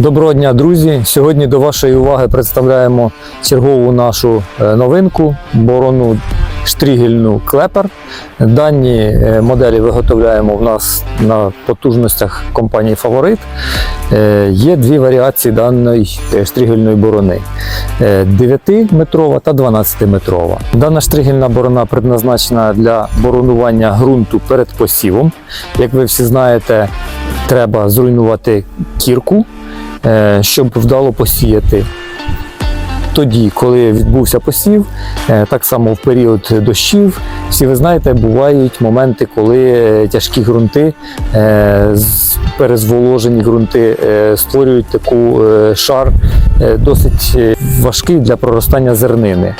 Доброго дня, друзі! Сьогодні до вашої уваги представляємо чергову нашу е, новинку борону штрігельну клепер. Дані е, моделі виготовляємо в нас на потужностях компанії Фаворит. Е, Є дві варіації даної штригельної борони: Е, 9-метрова та 12-метрова. Дана штригельна борона предназначена для боронування ґрунту перед посівом. Як ви всі знаєте, треба зруйнувати кірку, щоб вдало посіяти. Тоді, коли відбувся посів, е, так само в період дощів, всі ви знаєте, бувають моменти, коли е, тяжкі ґрунти, е, перезволожені ґрунти е, створюють таку е, шар е, досить е, важкий для проростання зернини.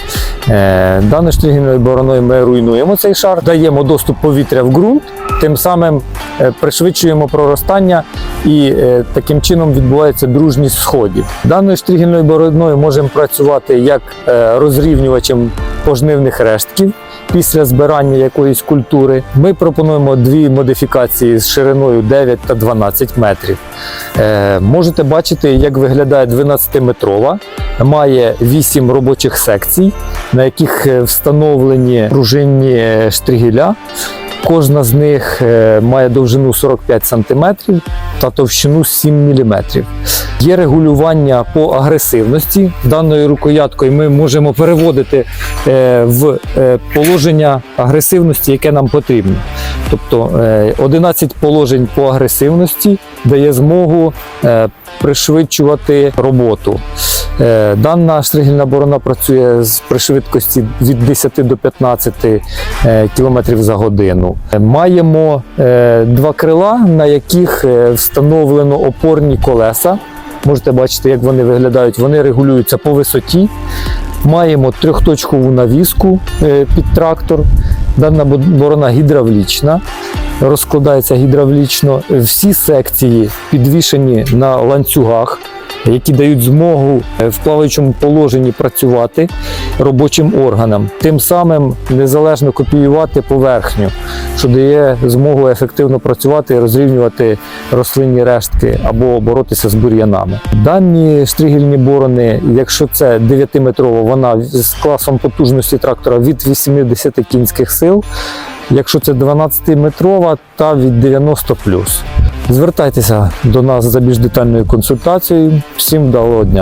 Е, Даною штригельною бороною ми руйнуємо цей шар, даємо доступ повітря в ґрунт, тим самим е, пришвидшуємо проростання і е, таким чином відбувається дружність сходів. Даною штригельною бороною можемо працювати як розрівнювачем пожнивних рештків. Після збирання якоїсь культури ми пропонуємо дві модифікації з шириною 9 та 12 метрів. Е, можете бачити, як виглядає 12-метрова. Має 8 робочих секцій, на яких е, встановлені пружинні штригіля. штригеля. Кожна з них е, має довжину 45 см та товщину 7 мм. Є регулювання по агресивності. Даною рукояткою ми можемо переводити е, в е, положення агресивності, яке нам потрібно. Тобто е, 11 положень по агресивності дає змогу пришвидшувати роботу. Е, Дана штригельна борона працює при швидкості від 10 до 15 е, км за годину. Е, Маємо два крила, на яких встановлено опорні колеса. Можете бачити, як вони виглядають. Вони регулюються по висоті. Маємо трьохточкову навіску під трактор. Дана борона гідравлічна, розкладається гідравлічно. Всі секції підвішені на ланцюгах, які дають змогу е, в плаваючому положенні працювати робочим органам, тим самим незалежно копіювати поверхню, що дає змогу ефективно працювати і розрівнювати рослинні рештки або боротися з бур'янами. Дані штригельні борони, якщо це 9-метрова, вона з класом потужності трактора від 80 кінських сил. Якщо це 12-метрова, та від 90 Звертайтеся до нас за більш детальною консультацією. Всім вдалого дня!